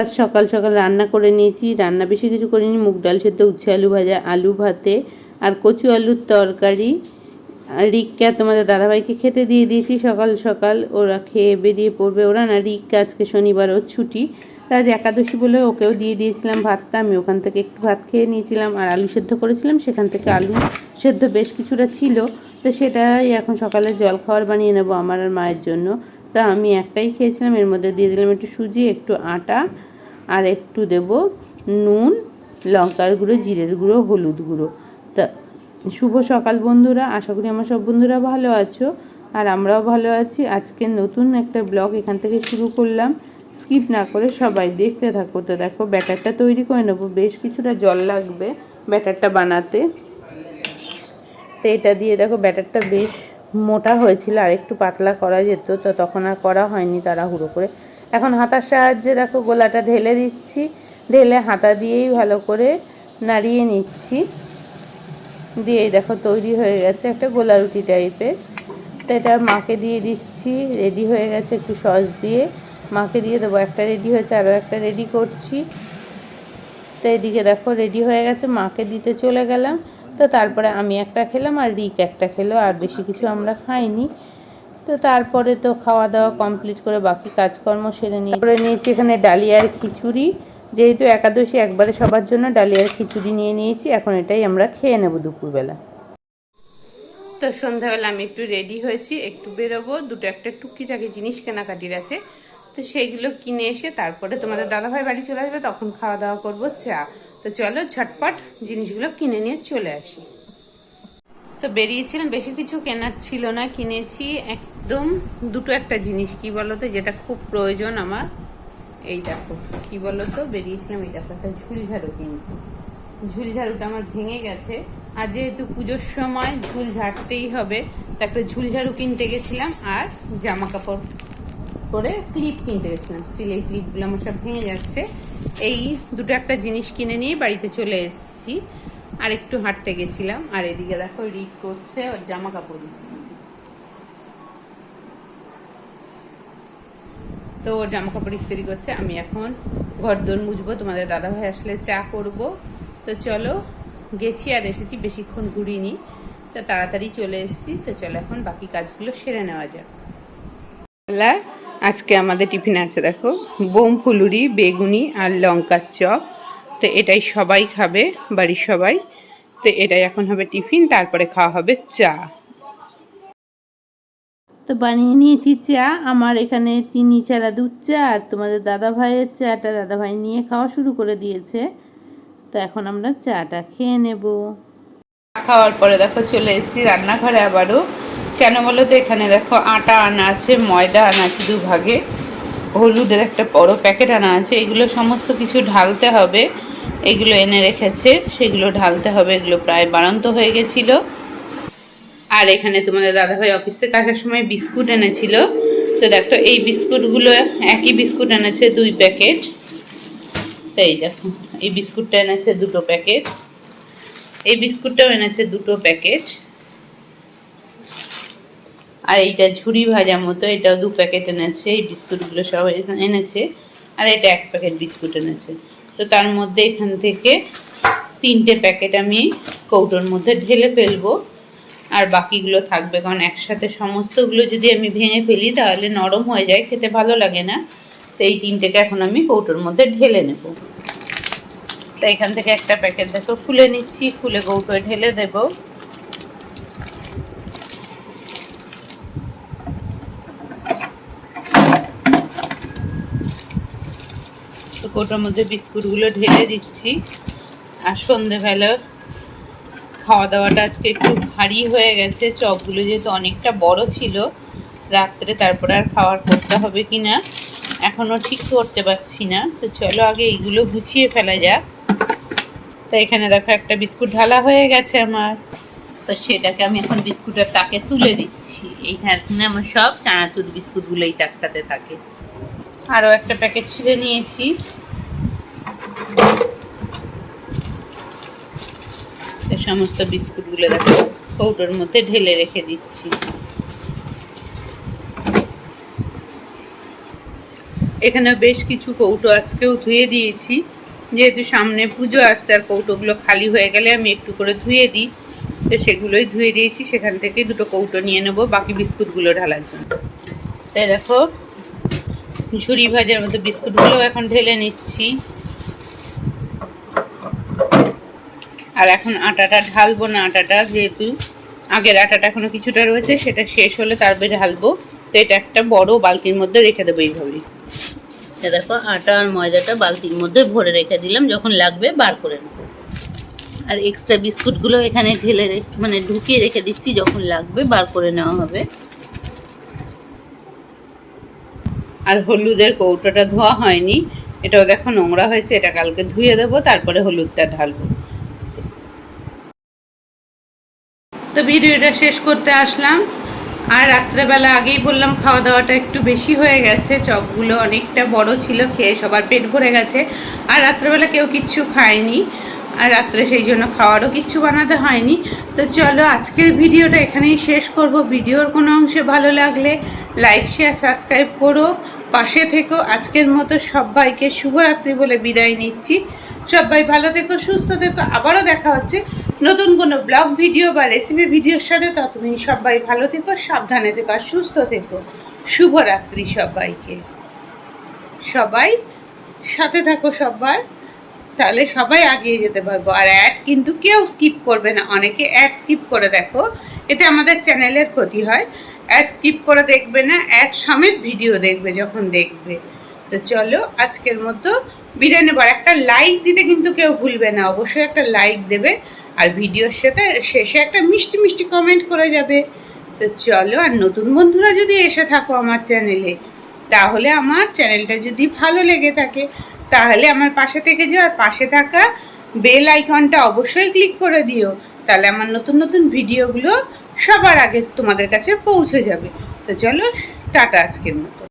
আজ সকাল সকাল রান্না করে নিয়েছি। রান্না বেশি কিছু করিনি। মুগ ডাল সেদ্ধ, উচ্ছে আলু ভাজা, আলু ভাতে আর কচু আলুর তরকারি। আর রিক্কা তোমাদের দাদাভাইকে খেতে দিয়ে দিয়েছি। সকাল সকাল ওরা খেয়ে বেরিয়ে পড়বে। ওরা না, রিক্কা আজকে শনিবার ওর ছুটি। তাই একাদশী বলে ওকেও দিয়ে দিয়েছিলাম ভাতটা। আমি ওখান থেকে একটু ভাত খেয়ে নিয়েছিলাম আর আলু সেদ্ধ করেছিলাম। সেখান থেকে আলু সেদ্ধ বেশ কিছুটা ছিল। তো সেটাই এখন সকালে জল খাবার বানিয়ে নেব আমার আর মায়ের জন্য। তা আমি একটাই খেয়েছিলাম। এর মধ্যে দিয়ে দিলাম একটু সুজি, একটু আটা আর একটু দেব নুন, লঙ্কার গুঁড়ো, জিরের গুঁড়ো, হলুদ গুঁড়ো। তা, শুভ সকাল বন্ধুরা, আশা করি আমার সব বন্ধুরা ভালো আছো আর আমরাও ভালো আছি। আজকে নতুন একটা ব্লগ এখান থেকে শুরু করলাম। স্কিপ না করে সবাই দেখতে থাকো। তো দেখো, ব্যাটারটা তৈরি করে নেব। বেশ কিছুটা জল লাগবে ব্যাটারটা বানাতে। তো এটা দিয়ে দেখো, ব্যাটারটা বেশ মোটা হয়েছিল। আর একটু পাতলা করা যেত, তো তখন আর করা হয়নি তাড়াহুড়ো করে। এখন হাতার সাহায্যে দেখো গোলাটা ঢেলে দিচ্ছি। ঢেলে হাতা দিয়েই ভালো করে নাড়িয়ে নিচ্ছি। দিয়েই দেখো তৈরি হয়ে গেছে একটা গোলা রুটি টাইপের। তো এটা মাকে দিয়ে দিচ্ছি, রেডি হয়ে গেছে একটু সস দিয়ে। মাকে দিয়ে দেবো একটা রেডি হয়েছে, আরও একটা রেডি করছি। তো এদিকে দেখো রেডি হয়ে গেছে, মাকে দিতে চলে গেলাম। তো তারপরে আমি একটা খেলাম আর রিক একটা খেলো, আর বেশি কিছু আমরা খাইনি। তো তারপরে তো খাওয়া দাওয়া কমপ্লিট করে বাকি কাজকর্ম সেরে নিয়ে করে নিয়েছি এখানে ডালিয়ার খিচুড়ি। যেহেতু একাদশী, একবারে সবার জন্য ডালিয়ার খিচুড়ি নিয়ে নিয়েছি, এখন এটাই আমরা খেয়ে নেব দুপুরবেলা। তো সন্ধ্যাবেলা আমি একটু রেডি হয়েছি, একটু বেরোবো, দুটো একটা টুকিটাকি জিনিস কেনাকাটির আছে। তো সেইগুলো কিনে এসে তারপরে তোমাদের দাদাভাই বাড়ি চলে আসবে, তখন খাওয়া দাওয়া করব চা। তো চলো ঝটপট জিনিসগুলো কিনে নিয়ে চলে আসি। তো বেরিয়েছিলাম, বেশি কিছু কেনার ছিল না, কিনেছি একদম দুটো একটা জিনিস, কি বলতো? যেটা খুব প্রয়োজন আমার। এই দেখো, কি বলতো? বেরিয়েছিলাম, এই দেখো, একটা ঝুলঝাড়ু কিনতে। ঝুলঝাড়ুটা আমার ভেঙে গেছে। আর যেহেতু পুজোর সময় ঝুল ঝাড়তেই হবে, তো একটা ঝুলঝাড়ু কিনতে গেছিলাম আর জামা কাপড় করে ক্লিপ কিনতে গেছিলাম। স্টিলের ক্লিপগুলো আমার সব ভেঙে যাচ্ছে। এই দুটো একটা জিনিস কিনে নিয়ে বাড়িতে চলে এসেছি। আর একটু হাঁটতে গেছিলাম। আর এদিকে দেখো, রিক করছে ওর জামা কাপড় ইস্ত্রি। তো জামা কাপড় ইস্ত্রি করছে, আমি এখন ঘর দোর মুছবো। তোমাদের দাদাভাই আসলে চা করব। তো চলো, গেছি আর এসেছি, বেশিক্ষণ ঘুরিনি। তো তাড়াতাড়ি চলে এসেছি, তো চলো এখন বাকি কাজগুলো সেরে নেওয়া যাক। আজকে আমাদের টিফিন আছে, দেখো। বোম, ফুলুরি, বেগুনি আর লঙ্কার চপ। তো এটাই সবাই খাবে, বাড়ির সবাই। তো এটাই এখন হবে টিফিন, তারপরে খাওয়া হবে চা। তো বানিয়ে নিয়েছি চা। আমার এখানে চিনি ছাড়া দুধ চা আর তোমাদের দাদা ভাইয়ের চাটা দাদা ভাই নিয়ে খাওয়া শুরু করে দিয়েছে। তো এখন আমরা চাটা খেয়ে নেব। খাওয়ার পরে দেখো চলে এসেছি রান্নাঘরে আবারও। কেন বলো তো এখানে দেখো আটা আনা আছে, ময়দা আনা আছে দুভাগে। হলুদের একটা বড় প্যাকেট আনা আছে। এগুলো সমস্ত কিছু ঢালতে হবে। এগুলো এনে রেখেছে, সেগুলো ঢালতে হবে। এগুলো প্রায় বাড়ন্ত হয়ে গেছিল। আর এখানে তোমাদের দাদাভাই অফিস থেকে আসার সময় বিস্কুট এনেছিল। তো দেখো, এই বিস্কুটগুলো, একই বিস্কুট এনেছে দুই প্যাকেট। তো এই দেখো, এই বিস্কুটটা এনেছে দুটো প্যাকেট। এই বিস্কুটটাও এনেছে দুটো প্যাকেট। আর এইটা ঝুড়ি ভাজা মতো, এটাও দু প্যাকেট এনেছে, এই বিস্কুটগুলো সব এনেছে। আর এটা এক প্যাকেট বিস্কুট এনেছে। তো তার মধ্যে এখান থেকে তিনটে প্যাকেট আমি কৌটোর মধ্যে ঢেলে ফেলব। আর বাকিগুলো থাকবে। কারণ একসাথে সমস্তগুলো যদি আমি ভেঙে ফেলি, তাহলে নরম হয়ে যায়, খেতে ভালো লাগে না। তো এই তিনটেকে এখন আমি কৌটোর মধ্যে ঢেলে নেব। তো এখান থেকে একটা প্যাকেট দেখো, খুলে নিচ্ছি, খুলে কৌটোয় ঢেলে দেবো। কৌটোর মধ্যে বিস্কুটগুলো ঢেলে দিচ্ছি। আর সন্ধেবেলা খাওয়া দাওয়াটা আজকে একটু ভারী হয়ে গেছে। চপগুলো যেহেতু অনেকটা বড় ছিল, রাত্রে তারপরে আর খাওয়ার করতে হবে কি না এখনও ঠিক করতে পারছি না। তো চলো আগে এইগুলো গুছিয়ে ফেলা যাক। তো এখানে দেখো একটা বিস্কুট ঢালা হয়ে গেছে আমার। তো সেটাকে আমি এখন বিস্কুটের তাকে তুলে দিচ্ছি। এইখানে আমার সব চানাচুর বিস্কুটগুলো এই তাকটাতে থাকে। আরও একটা প্যাকেট ছিঁড়ে নিয়েছি তো সমস্ত বিস্কুটগুলো দেখো, কৌটোর মধ্যে ঢেলে রেখে দিচ্ছি। এখানে বেশ কিছু কৌটো আজকেও ধুয়ে দিয়েছি। যেহেতু সামনে পুজো আসছে আর কৌটোগুলো খালি হয়ে গেলে আমি একটু করে ধুয়ে দিই, তো সেগুলোই ধুয়ে দিয়েছি। সেখান থেকে দুটো কৌটো নিয়ে নেব, বাকি বিস্কুটগুলো ঢালার জন্য। তাই দেখো, ঝুড়ি ভাজার মতো বিস্কুটগুলো এখন ঢেলে নিচ্ছি। আর এখন আটাটা ঢালবো না আটাটা যেহেতু আগের আটাটা এখনও কিছুটা রয়েছে সেটা শেষ হলে তারপরে ঢালবো। তো এটা একটা বড় বালতির মধ্যে রেখে দেবো এইভাবেই। দেখো আটা আর ময়দাটা বালতির মধ্যে ভরে রেখে দিলাম যখন লাগবে বার করে নেব। আর এক্সট্রা বিস্কুটগুলো এখানে ঢেলে মানে ঢুকিয়ে রেখে দিচ্ছি যখন লাগবে বার করে নেওয়া হবে। আর হলুদের কৌটোটা ধোয়া হয়নি এটাও দেখো নোংরা হয়েছে এটা কালকে ধুয়ে দেবো তারপরে হলুদটা ঢালবো। তো ভিডিওটা শেষ করতে আসলাম। আর রাত্রেবেলা আগেই বললাম খাওয়া দাওয়াটা একটু বেশি হয়ে গেছে, চপগুলো অনেকটা বড় ছিল, খেয়ে সবার পেট ভরে গেছে। আর রাত্রেবেলা কেউ কিচ্ছু খায়নি, আর রাত্রে সেই জন্য খাওয়ারও কিচ্ছু বানাতে হয়নি। তো চলো আজকের ভিডিওটা এখানেই শেষ করব। ভিডিওর কোনো অংশে ভালো লাগলে লাইক, শেয়ার, সাবস্ক্রাইব করো। পাশে থেকো। আজকের মতো সবাইকে শুভরাত্রি বলে বিদায় নিচ্ছি। সবাই ভালো থেকো, সুস্থ থেকো। আবারও দেখা হচ্ছে নতুন কোনো ব্লগ ভিডিও বা রেসিপি ভিডিওর সাথে ততদিন সবাই ভালো থেকো, সাবধানে থেকো আর সুস্থ থেকো। শুভরাত্রি সবাইকে। সবাই সাথে থাকো সবার, তাহলে সবাই আগিয়ে যেতে পারব। আর অ্যাড কিন্তু কেউ স্কিপ করবে না। অনেকে অ্যাড স্কিপ করে দেখো। এতে আমাদের চ্যানেলের ক্ষতি হয়। অ্যাড স্কিপ করে দেখবে না অ্যাড সমেত ভিডিও দেখবে যখন দেখবে। তো চলো আজকের মতো বিদায় বার একটা লাইক দিতে কিন্তু কেউ ভুলবে না। অবশ্যই একটা লাইক দেবে। আর ভিডিওর সাথে শেষে একটা মিষ্টি মিষ্টি কমেন্ট করে যাবে। তো চলো, আর নতুন বন্ধুরা যদি এসে থাকো আমার চ্যানেলে তাহলে আমার চ্যানেলটা যদি ভালো লেগে থাকে, তাহলে আমার পাশে থেকে যাও, আর পাশে থাকা বেল আইকনটা অবশ্যই ক্লিক করে দিও। তাহলে আমার নতুন নতুন ভিডিওগুলো সবার আগে তোমাদের কাছে পৌঁছে যাবে। তো চলো, টাটা আজকের মতো।